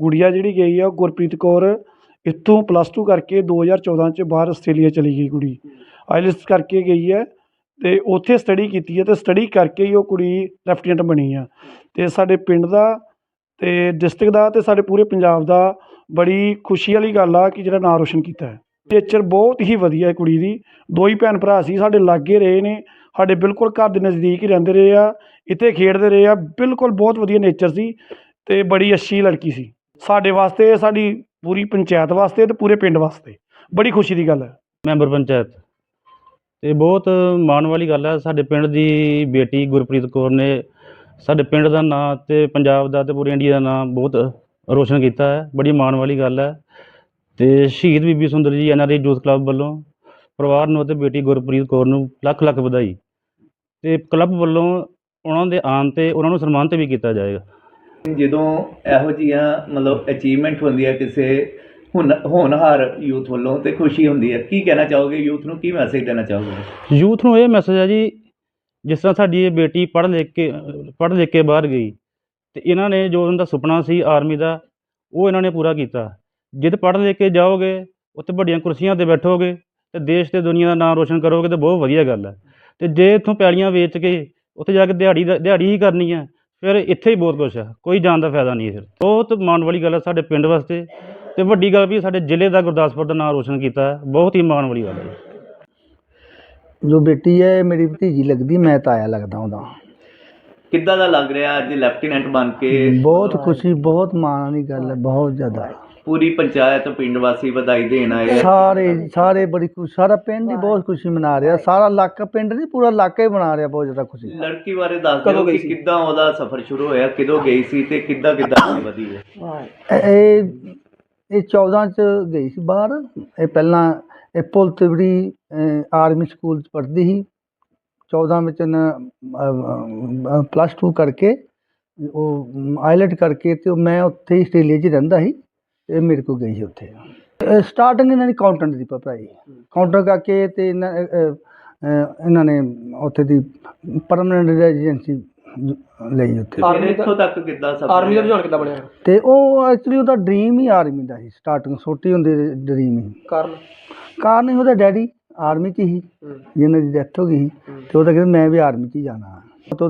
ਗੁੜੀਆ ਜਿਹੜੀ ਗਈ ਆ, ਉਹ ਗੁਰਪ੍ਰੀਤ ਕੌਰ ਇੱਥੋਂ ਪਲੱਸ ਟੂ ਕਰਕੇ 2014 'ਚ ਬਾਹਰ ਆਸਟ੍ਰੇਲੀਆ ਚਲੀ ਗਈ ਕੁੜੀ। ਆਈਲੈਟਸ ਕਰਕੇ ਗਈ ਹੈ ਅਤੇ ਉੱਥੇ ਸਟੱਡੀ ਕੀਤੀ ਹੈ ਅਤੇ ਸਟੱਡੀ ਕਰਕੇ ਹੀ ਉਹ ਕੁੜੀ ਲੈਫਟੀਨੈਂਟ ਬਣੀ ਆ। ਅਤੇ ਸਾਡੇ ਪਿੰਡ ਦਾ ਅਤੇ ਡਿਸਟ੍ਰਿਕਟ ਦਾ ਅਤੇ ਸਾਡੇ ਪੂਰੇ ਪੰਜਾਬ ਦਾ ਬੜੀ ਖੁਸ਼ੀ ਵਾਲੀ ਗੱਲ ਆ ਕਿ ਜਿਹੜਾ ਨਾਂ ਰੋਸ਼ਨ ਕੀਤਾ ਹੈ। ਨੇਚਰ ਬਹੁਤ ਹੀ ਵਧੀਆ ਹੈ ਕੁੜੀ ਦੀ। ਦੋ ਹੀ ਭੈਣ ਭਰਾ ਸੀ, ਸਾਡੇ ਲਾਗੇ ਰਹੇ ਨੇ, ਸਾਡੇ ਬਿਲਕੁਲ ਘਰ ਦੇ ਨਜ਼ਦੀਕ ਹੀ ਰਹਿੰਦੇ ਰਹੇ ਆ, ਇੱਥੇ ਖੇਡਦੇ ਰਹੇ ਆ, ਬਿਲਕੁਲ ਬਹੁਤ ਵਧੀਆ ਨੇਚਰ ਸੀ ਅਤੇ ਬੜੀ ਅੱਛੀ ਲੜਕੀ ਸੀ। ਸਾਡੇ ਵਾਸਤੇ, ਸਾਡੀ ਪੂਰੀ ਪੰਚਾਇਤ ਵਾਸਤੇ ਅਤੇ ਪੂਰੇ ਪਿੰਡ ਵਾਸਤੇ। ਬੜੀ ਖੁਸ਼ੀ ਦੀ ਗੱਲ ਹੈ। ਮੈਂਬਰ ਪੰਚਾਇਤ। ਤੇ ਬਹੁਤ ਮਾਣ ਵਾਲੀ ਗੱਲ ਹੈ, ਸਾਡੇ ਪਿੰਡ ਦੀ ਬੇਟੀ ਗੁਰਪ੍ਰੀਤ ਕੌਰ ਨੇ ਸਾਡੇ ਪਿੰਡ ਦਾ ਨਾਂ ਤੇ ਪੰਜਾਬ ਦਾ ਤੇ ਪੂਰੇ ਇੰਡੀਆ ਦਾ ਨਾਂ ਬਹੁਤ ਰੋਸ਼ਨ ਕੀਤਾ ਹੈ। ਬੜੀ ਮਾਣ ਵਾਲੀ ਗੱਲ ਹੈ। ਤੇ ਸ਼ਹੀਦ ਬੀਬੀ ਸੁੰਦਰ ਜੀ ਐਨਆਰਆਈ ਯੂਥ ਕਲੱਬ ਵੱਲੋਂ ਪਰਿਵਾਰ ਨੂੰ ਅਤੇ ਬੇਟੀ ਗੁਰਪ੍ਰੀਤ ਕੌਰ ਨੂੰ ਲੱਖ ਲੱਖ ਵਧਾਈ। ਤੇ ਕਲੱਬ ਵੱਲੋਂ ਉਹਨਾਂ ਦੇ ਆਉਣ ਤੇ ਉਹਨਾਂ ਨੂੰ ਸਨਮਾਨਿਤ ਵੀ ਕੀਤਾ ਜਾਏਗਾ। ਜਦੋਂ ਇਹੋ ਜਿਹੀਆਂ ਮਤਲਬ ਅਚੀਵਮੈਂਟ ਹੁੰਦੀ ਹੈ ਕਿਸੇ ਹੁਨ ਹੋਣਹਾਰ ਯੂਥ ਵੱਲੋਂ ਤੇ ਖੁਸ਼ੀ ਹੁੰਦੀ ਹੈ, ਕੀ ਕਹਿਣਾ ਚਾਹੋਗੇ? ਯੂਥ ਨੂੰ ਕੀ ਮੈਸੇਜ ਦੇਣਾ ਚਾਹੋਗੇ? ਯੂਥ ਨੂੰ ਇਹ ਮੈਸੇਜ ਹੈ ਜੀ, ਜਿਸ ਤਰ੍ਹਾਂ ਸਾਡੀ ਇਹ ਬੇਟੀ ਪੜ੍ਹ ਲਿਖ ਕੇ ਪੜ੍ਹ ਲਿਖ ਕੇ ਬਾਹਰ ਗਈ ਤੇ ਇਹਨਾਂ ਨੇ ਜੋ ਉਹਨਾਂ ਦਾ ਸੁਪਨਾ ਸੀ ਆਰਮੀ ਦਾ, ਉਹ ਇਹਨਾਂ ਨੇ ਪੂਰਾ ਕੀਤਾ। ਜਦ ਪੜ੍ਹ ਲਿਖ ਕੇ ਜਾਓਗੇ, ਉੱਥੇ ਵੱਡੀਆਂ ਕੁਰਸੀਆਂ ਤੇ ਬੈਠੋਗੇ ਤੇ ਦੇਸ਼ ਤੇ ਦੁਨੀਆ ਦਾ ਨਾਮ ਰੋਸ਼ਨ ਕਰੋਗੇ ਤੇ ਬਹੁਤ ਵਧੀਆ ਗੱਲ ਹੈ। ਤੇ ਜੇ ਇੱਥੋਂ ਪੈਲੀਆਂ ਵੇਚ ਕੇ ਉੱਥੇ ਜਾ ਕੇ ਦਿਹਾੜੀ ਦਾ, ਦਿਹਾੜੀ ਹੀ ਕਰਨੀ ਹੈ ਫਿਰ ਇੱਥੇ ਹੀ ਬਹੁਤ ਕੁਛ ਹੈ ਕੋਈ ਜਾਣ ਦਾ ਫਾਇਦਾ ਨਹੀਂ ਹੈ ਫਿਰ। ਬਹੁਤ ਮਾਣ ਵਾਲੀ ਗੱਲ ਹੈ ਸਾਡੇ ਪਿੰਡ ਵਾਸਤੇ ਤੇ ਵੱਡੀ ਗੱਲ ਵੀ ਸਾਡੇ ਜ਼ਿਲ੍ਹੇ ਦਾ ਗੁਰਦਾਸਪੁਰ ਦਾ ਨਾਮ ਰੋਸ਼ਨ ਕੀਤਾ ਹੈ ਬਹੁਤ ਹੀ ਮਾਣ ਵਾਲੀ ਗੱਲ ਹੈ ਜੀ। ਜੋ ਬੇਟੀ ਹੈ ਇਹ ਮੇਰੀ ਭਤੀਜੀ ਲੱਗਦੀ ਮੈਂ ਤਾਇਆ ਲੱਗਦਾ ਉਹਦਾ। ਕਿੱਦਾਂ ਦਾ ਲੱਗ ਰਿਹਾ ਅੱਜ ਲੈਫਟੀਨੈਂਟ ਬਣ ਕੇ? ਬਹੁਤ ਖੁਸ਼ੀ ਬਹੁਤ ਮਾਣ ਵਾਲੀ ਗੱਲ ਹੈ ਬਹੁਤ ਜ਼ਿਆਦਾ। ਪੂਰੀ ਪੰਚਾਇਤ ਪਿੰਡ ਵਾਸੀ ਵਧਾਈ ਦੇਣ ਆਏ ਆ। ਸਾਰੇ ਸਾਰੇ ਬੜੀ ਖੁਸ਼ੀ ਸਾਰਾ ਪਿੰਡ ਹੀ ਬਹੁਤ ਖੁਸ਼ੀ ਮਨਾ ਰਿਹਾ। ਸਾਰਾ ਇਲਾਕਾ ਪਿੰਡ ਨਹੀਂ ਪੂਰਾ ਇਲਾਕਾ ਹੀ ਮਨਾ ਰਿਹਾ ਬਹੁਤ ਜ਼ਿਆਦਾ ਖੁਸ਼ੀ। ਲੜਕੀ ਬਾਰੇ ਦੱਸ ਦਿਓ ਕਿ ਕਿੱਦਾਂ ਉਹਦਾ ਸਫ਼ਰ ਸ਼ੁਰੂ ਹੋਇਆ ਕਿਦੋਂ ਗਈ ਸੀ ਤੇ ਕਿੱਦਾਂ ਕਿੱਦਾਂ ਅੱਗੇ ਵਧੀ ਹੈ? ਇਹ- ਇਹ ਇਹ 14 ਚ ਗਈ ਸੀ ਬਾਹਰ। ਇਹ ਪਹਿਲਾਂ ਇਹ ਪੁਲ ਤਿਵੜੀ ਆਰਮੀ ਸਕੂਲ ਚ ਪੜ੍ਹਦੀ ਸੀ। 14 ਵਿੱਚ ਇਹਨੇ ਪਲੱਸ 2 ਕਰਕੇ ਉਹ ਆਈਲੈਟ ਕਰਕੇ ਤੇ ਉਹ ਮੈਂ ਉੱਥੇ ਹੀ ਆਸਟ੍ਰੇਲੀਆ 'ਚ ਹੀ ਰਹਿੰਦਾ ਸੀ। ਇਹ ਮੇਰੇ ਕੋਲ ਗਈ ਸੀ ਉੱਥੇ। ਸਟਾਰਟਿੰਗ ਇਹਨਾਂ ਦੀ ਕਾਊਂਟੈਂਟ ਦੀ ਪੜ੍ਹਾਈ ਕਾਊਂਟਰ ਕਰਕੇ ਤੇ ਇਹਨਾਂ ਇਹਨਾਂ ਨੇ ਉੱਥੇ ਦੀ ਪਰਮਨੈਂਟ ਰੈਜ਼ੀਡੈਂਸੀ ਲਈ ਉੱਥੇ। ਫਿਰ ਇੱਥੋਂ ਤੱਕ ਕਿੱਦਾਂ ਸਫ਼ਰ ਆਰਮੀ ਦਾ ਰੁਝਾਨ ਕਿੱਦਾਂ ਬਣਿਆ? ਤੇ ਉਹ ਐਕਚੁਅਲੀ ਉਹਦਾ ਡ੍ਰੀਮ ਹੀ ਆਰਮੀ ਦਾ ਸੀ ਸਟਾਰਟਿੰਗ ਛੋਟੀ ਹੁੰਦੀ ਡ੍ਰੀਮ ਹੀ। ਕਾਰਨ? ਕਾਰਨ ਹੀ ਉਹਦਾ ਡੈਡੀ ਆਰਮੀ 'ਚ ਹੀ ਜਿਹਨਾਂ ਦੀ ਡੈਥ ਹੋ ਗਈ ਸੀ। ਤੇ ਉਹ ਤਾਂ ਕਹਿੰਦਾ ਮੈਂ ਵੀ ਆਰਮੀ 'ਚ ਹੀ ਜਾਣਾ। ਤੇ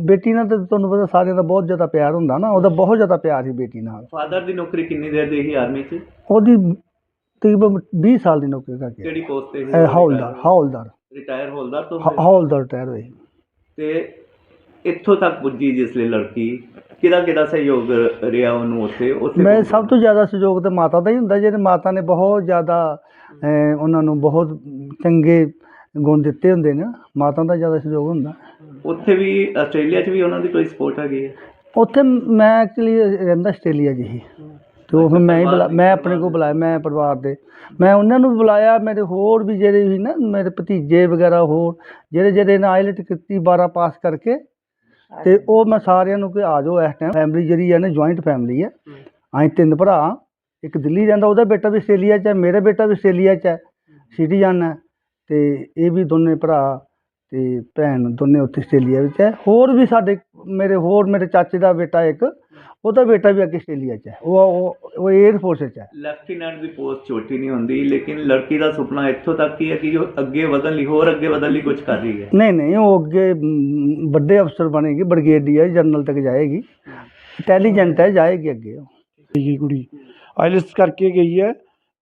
ਬੇਟੀ ਨਾਲ ਤਾਂ ਤੁਹਾਨੂੰ ਪਤਾ ਸਾਰਿਆਂ ਦਾ ਬਹੁਤ ਜ਼ਿਆਦਾ ਪਿਆਰ ਹੁੰਦਾ ਨਾ ਉਹਦਾ ਬਹੁਤ ਜ਼ਿਆਦਾ ਪਿਆਰ ਸੀ ਬੇਟੀ ਨਾਲ। ਫਾਦਰ ਦੀ ਨੌਕਰੀ ਕਿੰਨੀ ਦੇਰ ਦੀ ਸੀ ਆਰਮੀ 'ਚ? ਉਹਦੀ ਤਕਰੀਬਨ 20 ਸਾਲ ਦੀ ਨੌਕਰੀ ਕਰਕੇ। ਕਿਹੜੀ ਪੋਸਟ ਤੇ ਇਹ ਹੌਲਦਾਰ ਹੌਲਦਾਰ। ਰਿਟਾਇਰ ਹੌਲਦਾਰ ਤੋਂ ਹ- ਹੌਲਦਾਰ ਰਿਟਾਇਰ ਹੋਏ। ਤੇ ਇੱਥੋਂ ਤੱਕ ਪੁੱਜੀ ਜਿਸ ਲਈ ਲੜਕੀ? ਕਿਹਦਾ ਕਿਹਦਾ ਸਹਿਯੋਗ ਰਿਹਾ ਉਹਨੂੰ ਉੱਥੇ? ਉੱਥੇ ਮੈਂ ਸਭ ਤੋਂ ਜ਼ਿਆਦਾ ਸਹਿਯੋਗ ਤਾਂ ਮਾਤਾ ਦਾ ਹੀ ਹੁੰਦਾ ਜਿਹਦੇ ਮਾਤਾ ਨੇ ਬਹੁਤ ਜ਼ਿਆਦਾ ਅਹ, ਉਹਨਾਂ ਨੂੰ ਬਹੁਤ ਚੰਗੇ ਗੁਣ ਦਿੱਤੇ ਹੁੰਦੇ ਨੇ ਮਾਤਾ ਦਾ ਜ਼ਿਆਦਾ ਸਹਿਯੋਗ ਹੁੰਦਾ। ਉੱਥੇ ਵੀ ਆਸਟ੍ਰੇਲੀਆ 'ਚ ਵੀ ਉਹਨਾਂ ਦੀ ਕੋਈ ਸਪੋਰਟ ਹੈਗੀ ਹੈ? ਉੱਥੇ ਮੈਂ ਐਕਚੁਅਲੀ ਰਹਿੰਦਾ ਆਸਟ੍ਰੇਲੀਆ 'ਚ ਹੀ। ਤੇ ਉਹ ਫਿਰ ਮੈਂ ਹੀ ਬੁਲਾ ਮੈਂ ਆਪਣੇ ਕੋਲ ਬੁਲਾਇਆ ਮੈਂ ਪਰਿਵਾਰ ਦੇ। ਮੈਂ ਉਹਨਾਂ ਨੂੰ ਬੁਲਾਇਆ ਮੇਰੇ ਹੋਰ ਵੀ ਜਿਹੜੇ ਵੀ ਨਾ ਮੇਰੇ ਭਤੀਜੇ ਵਗੈਰਾ ਹੋਰ ਜਿਹੜੇ ਜਿਹੜੇ ਨੇ ਆਈਲਟ ਕੀਤੀ 12 ਪਾਸ ਕਰਕੇ। ਤੇ ਉਹ ਮੈਂ ਸਾਰਿਆਂ ਨੂੰ ਕਿ ਆ ਜਾਓ ਇਸ ਟਾਈਮ ਫੈਮਿਲੀ ਜਿਹੜੀ ਹੈ ਨਾ ਜੁਆਇੰਟ ਫੈਮਿਲੀ ਹੈ। ਅਸੀਂ ਤਿੰਨ ਭਰਾ। ਇੱਕ ਦਿੱਲੀ ਰਹਿੰਦਾ ਉਹਦਾ ਬੇਟਾ ਵੀ ਆਸਟ੍ਰੇਲੀਆ 'ਚ ਹੈ ਮੇਰਾ ਬੇਟਾ ਵੀ ਆਸਟ੍ਰੇਲੀਆ 'ਚ ਹੈ। ਸਿਟੀਜ਼ਨ ਹੈ। ਤੇ ਇਹ ਵੀ ਦੋਨੇ ਭਰਾ ਤੇ ਭੈਣ ਦੋਨੇ ਉੱਥੇ ਆਸਟ੍ਰੇਲੀਆ ਵਿੱਚ ਹੈ। ਹੋਰ ਵੀ ਸਾਡੇ ਮੇਰੇ ਹੋਰ ਮੇਰੇ ਚਾਚੇ ਦਾ ਬੇਟਾ ਇੱਕ ਉਹਦਾ ਬੇਟਾ ਵੀ ਅੱਗੇ ਆਸਟ੍ਰੇਲੀਆ 'ਚ ਹੈ। ਉਹ ਉਹ ਉਹ 에ਅਰ ਫੋਰਸ 'ਚ ਹੈ। ਲੈਫਟੀਨੈਂਟ ਦੀ ਪੋਸਟ ਛੋਟੀ ਨਹੀਂ ਹੁੰਦੀ ਲੇਕਿਨ ਲੜਕੀ ਦਾ ਸੁਪਨਾ ਇੱਥੋਂ ਤੱਕ ਹੀ ਹੈ ਕਿ ਉਹ ਅੱਗੇ ਵਧਣ ਲਈ ਹੋਰ ਅੱਗੇ ਵਧਣ ਲਈ ਕੁਝ ਕਰ ਰਹੀ ਹੈ। ਨਹੀਂ ਨਹੀਂ ਉਹ ਅੱਗੇ ਵੱਡੇ ਅਫਸਰ ਬਣੇਗੀ ਬ੍ਰਿਗੇਡੀਅਰ ਜਨਰਲ ਤੱਕ ਜਾਏਗੀ। ਇੰਟੈਲੀਜੈਂਟ ਹੈ ਜਾਏਗੀ ਅੱਗੇ ਉਹ। ਕੁੜੀ ਆਈਲੈਟਸ ਕਰਕੇ ਗਈ ਹੈ।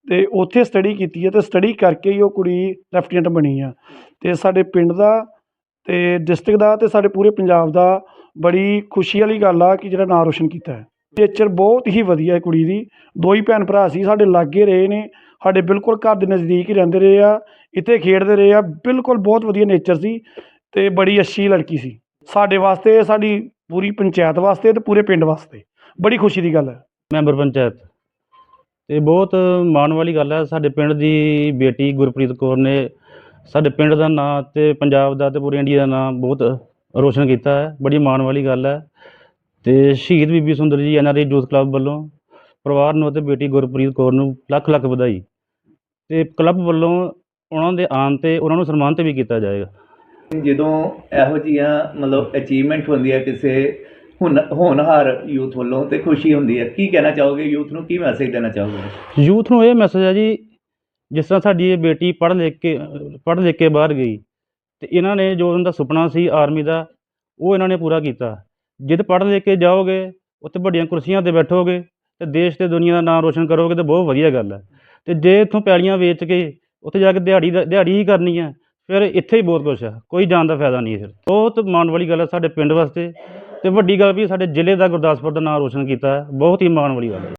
ਅਤੇ ਉੱਥੇ ਸਟੱਡੀ ਕੀਤੀ ਹੈ ਅਤੇ ਸਟੱਡੀ ਕਰਕੇ ਹੀ ਉਹ ਕੁੜੀ ਲੈਫਟੀਨੈਂਟ ਬਣੀ ਆ। ਅਤੇ ਸਾਡੇ ਪਿੰਡ ਦਾ ਅਤੇ ਡਿਸਟ੍ਰਿਕਟ ਦਾ ਅਤੇ ਸਾਡੇ ਪੂਰੇ ਪੰਜਾਬ ਦਾ ਬੜੀ ਖੁਸ਼ੀ ਵਾਲੀ ਗੱਲ ਆ ਕਿ ਜਿਹੜਾ ਨਾਂ ਰੋਸ਼ਨ ਕੀਤਾ ਹੈ। ਨੇਚਰ ਬਹੁਤ ਹੀ ਵਧੀਆ ਹੈ ਕੁੜੀ ਦੀ। ਦੋ ਹੀ ਭੈਣ ਭਰਾ ਸੀ, ਸਾਡੇ ਲਾਗੇ ਰਹੇ ਨੇ, ਸਾਡੇ ਬਿਲਕੁਲ ਘਰ ਦੇ ਨਜ਼ਦੀਕ ਹੀ ਰਹਿੰਦੇ ਰਹੇ ਆ, ਇੱਥੇ ਖੇਡਦੇ ਰਹੇ ਆ, ਬਿਲਕੁਲ ਬਹੁਤ ਵਧੀਆ ਨੇਚਰ ਸੀ ਅਤੇ ਬੜੀ ਅੱਛੀ ਲੜਕੀ ਸੀ। ਸਾਡੇ ਵਾਸਤੇ, ਸਾਡੀ ਪੂਰੀ ਪੰਚਾਇਤ ਵਾਸਤੇ ਅਤੇ ਪੂਰੇ ਪਿੰਡ ਵਾਸਤੇ ਬੜੀ ਖੁਸ਼ੀ ਦੀ ਗੱਲ ਹੈ। ਮੈਂਬਰ ਪੰਚਾਇਤ। ਤੇ ਬਹੁਤ ਮਾਣ ਵਾਲੀ ਗੱਲ ਹੈ, ਸਾਡੇ ਪਿੰਡ ਦੀ ਬੇਟੀ ਗੁਰਪ੍ਰੀਤ ਕੌਰ ਨੇ ਸਾਡੇ ਪਿੰਡ ਦਾ ਨਾਂ ਤੇ ਪੰਜਾਬ ਦਾ ਤੇ ਪੂਰੇ ਇੰਡੀਆ ਦਾ ਨਾਂ ਬਹੁਤ ਰੋਸ਼ਨ ਕੀਤਾ ਹੈ, ਬੜੀ ਮਾਣ ਵਾਲੀ ਗੱਲ ਹੈ। ਤੇ Shaheed Bibi Sundar ji N R I youth club ਵੱਲੋਂ ਪਰਿਵਾਰ ਨੂੰ ਅਤੇ ਬੇਟੀ ਗੁਰਪ੍ਰੀਤ ਕੌਰ ਨੂੰ ਲੱਖ ਲੱਖ ਵਧਾਈ। ਤੇ ਕਲੱਬ ਵੱਲੋਂ ਉਹਨਾਂ ਦੇ ਆਉਣ ਤੇ ਉਹਨਾਂ ਨੂੰ ਸਨਮਾਨਿਤ ਵੀ ਕੀਤਾ ਜਾਏਗਾ। ਜਦੋਂ ਇਹੋ ਜਿਹੀਆਂ ਮਤਲਬ ਅਚੀਵਮੈਂਟ ਹੁੰਦੀ ਹੈ ਕਿਸੇ ਹੁਣ ਹੋਣਹਾਰ ਯੂਥ ਵੱਲੋਂ ਤੇ ਖੁਸ਼ੀ ਹੁੰਦੀ ਹੈ। ਕੀ ਕਹਿਣਾ ਚਾਹੋਗੇ? ਯੂਥ ਨੂੰ ਕੀ ਮੈਸੇਜ ਦੇਣਾ ਚਾਹੋਗੇ? ਯੂਥ ਨੂੰ ਇਹ ਮੈਸੇਜ ਹੈ ਜੀ, ਜਿਸ ਤਰ੍ਹਾਂ ਸਾਡੀ ਇਹ ਬੇਟੀ ਪੜ੍ਹ ਲਿਖ ਕੇ, ਪੜ੍ਹ ਲਿਖ ਕੇ ਬਾਹਰ ਗਈ, ਤੇ ਇਹਨਾਂ ਨੇ ਜੋ ਉਹਨਾਂ ਦਾ ਸੁਪਨਾ ਸੀ ਆਰਮੀ ਦਾ, ਉਹ ਇਹਨਾਂ ਨੇ ਪੂਰਾ ਕੀਤਾ। ਜਿੱਦ ਪੜ੍ਹ ਲਿਖ ਕੇ ਜਾਓਗੇ, ਉੱਥੇ ਵੱਡੀਆਂ ਕੁਰਸੀਆਂ ਤੇ ਬੈਠੋਗੇ, ਤੇ ਦੇਸ਼ ਤੇ ਦੁਨੀਆ ਦਾ ਨਾਮ ਰੋਸ਼ਨ ਕਰੋਗੇ, ਤੇ ਬਹੁਤ ਵਧੀਆ ਗੱਲ ਹੈ। ਤੇ ਜੇ ਇੱਥੋਂ ਪੈਲੀਆਂ ਵੇਚ ਕੇ ਉੱਥੇ ਜਾ ਕੇ ਦਿਹਾੜੀ ਦਾ, ਦਿਹਾੜੀ ਹੀ ਕਰਨੀ ਹੈ, ਫਿਰ ਇੱਥੇ ਹੀ ਬਹੁਤ ਕੁਛ ਹੈ, ਕੋਈ ਜਾਣ ਦਾ ਫਾਇਦਾ ਨਹੀਂ ਫਿਰ। ਬਹੁਤ ਮਾਣ ਵਾਲੀ ਗੱਲ ਹੈ ਸਾਡੇ ਪਿੰਡ ਵਾਸਤੇ ਤੇ ਵੱਡੀ ਗੱਲ ਵੀ ਸਾਡੇ ਜ਼ਿਲ੍ਹੇ ਦਾ ਗੁਰਦਾਸਪੁਰ ਦਾ ਨਾਮ ਰੋਸ਼ਨ ਕੀਤਾ ਹੈ। ਬਹੁਤ ਹੀ ਮਾਣ ਵਾਲੀ ਗੱਲ ਹੈ।